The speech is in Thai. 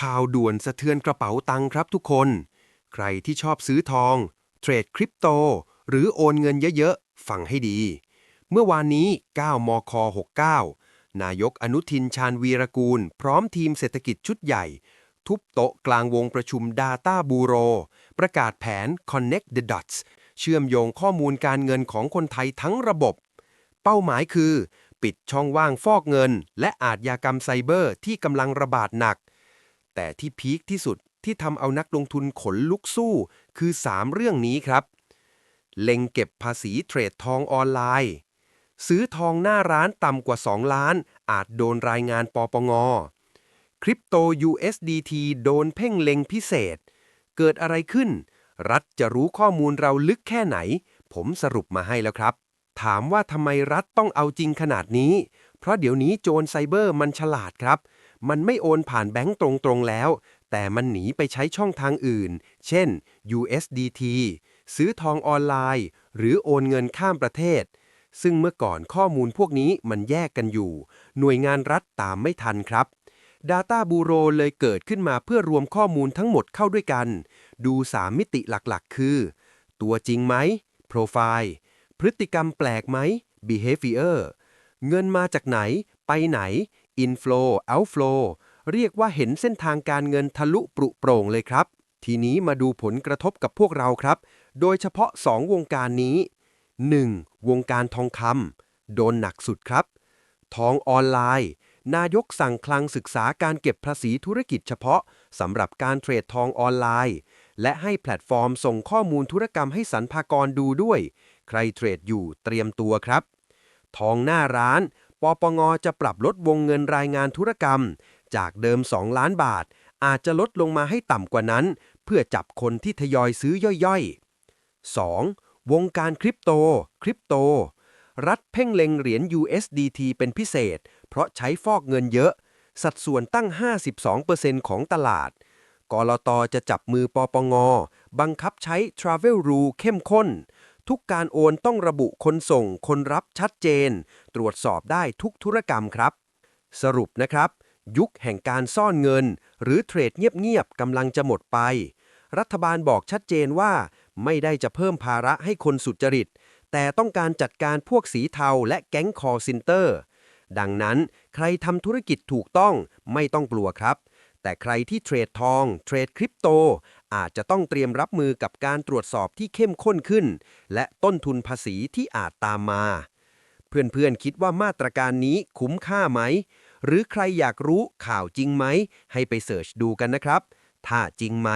ข่าวด่วนสะเทือนกระเป๋าตังครับทุกคน ใครที่ชอบซื้อทอง เทรดคริปโต หรือโอนเงินเยอะๆ ฟังให้ดี เมื่อวานนี้ 9 มค 69 นายกอนุทินชาญวีรกูล พร้อมทีมเศรษฐกิจชุดใหญ่ ทุบโต๊ะกลางวงประชุม Data Bureau ประกาศแผน Connect the Dots เชื่อมโยงข้อมูลการเงินของคนไทยทั้งระบบ เป้าหมายคือ ปิดช่องว่างฟอกเงิน และอาชญากรรมไซเบอร์ที่กำลังระบาดหนัก แต่ที่พีคที่สุดที่ทำเอานักลงทุนขนลุกสู้ คือ 3 เรื่องนี้ครับ เล็งเก็บภาษีเทรดทองออนไลน์ ซื้อทองหน้าร้านต่ำกว่า 2 ล้าน อาจโดนรายงานปปงคริปโต USDT โดนเพ่งเล็งพิเศษ เกิดอะไรขึ้น รัฐจะรู้ข้อมูลเราลึกแค่ไหน ผมสรุปมาให้แล้วครับ ถามว่าทำไมรัฐต้องเอาจริงขนาดนี้ เพราะเดี๋ยวนี้โจรไซเบอร์มันฉลาดครับ มันไม่โอนผ่านแบงก์ตรงๆแล้ว แต่มันหนีไปใช้ช่องทางอื่น เช่น USDT ซื้อทองออนไลน์ หรือโอนเงินข้ามประเทศ ซึ่งเมื่อก่อนข้อมูลพวกนี้มันแยกกันอยู่ หน่วยงานรัฐตามไม่ทันครับ Data Bureau เลยเกิดขึ้นมาเพื่อรวมข้อมูลทั้งหมดเข้าด้วยกัน ดู 3 มิติหลักๆ คือ ตัวจริงไหม Profile พฤติกรรมแปลกไหม Behavior เงินมาจากไหน ไปไหน Inflow Outflow เรียกว่าเห็นเส้นทางการเงินทะลุปรุโปร่งเลยครับ ทีนี้มาดูผลกระทบกับพวกเราครับ โดยเฉพาะ 2 วงการนี้ 1. วงการทองคำโดนหนักสุดครับ ทองออนไลน์ นายกสั่งคลังศึกษาการเก็บภาษีธุรกิจเฉพาะสำหรับการเทรดทองออนไลน์ และให้แพลตฟอร์มส่งข้อมูลธุรกรรมให้สรรพากรดูด้วย ใครเทรดอยู่เตรียมตัวครับ ทองหน้าร้าน ปปงจะปรับลดวงเงินรายงานธุรกรรม จากเดิม 2 ล้านบาท อาจจะลดลงมาให้ต่ำกว่านั้น เพื่อจับคนที่ทยอยซื้อย่อยๆ 2. วงการคริปโต คริปโต รัฐเพ่งเล็งเหรียญ USDT เป็นพิเศษ เพราะใช้ฟอกเงินเยอะ สัดส่วนตั้ง 52%ของตลาด กลตจะจับมือปปง บังคับใช้ Travel Rule เข้มข้น ทุกการโอนต้องระบุคนส่ง คนรับชัดเจน ตรวจสอบได้ทุกธุรกรรมครับ สรุปนะครับ ยุคแห่งการซ่อนเงิน หรือเทรดเงียบๆกำลังจะหมดไป รัฐบาลบอกชัดเจนว่า ไม่ได้จะเพิ่มภาระให้คนสุจริต แต่ต้องการจัดการพวกสีเทาและแก๊งคอร์ซินเตอร์ ดังนั้นใครทำธุรกิจถูกต้องไม่ต้องกลัวครับ แต่ใครที่เทรดทอง เทรดคริปโต อาจจะต้องเตรียมรับมือกับการตรวจสอบที่เข้มข้นขึ้น และต้นทุนภาษีที่อาจตามมา เพื่อนๆคิดว่ามาตรการนี้คุ้มค่าไหม หรือใครอยากรู้ข่าวจริงไหม ให้ไปเสิร์ชดูกันนะครับ ถ้าจริงไหม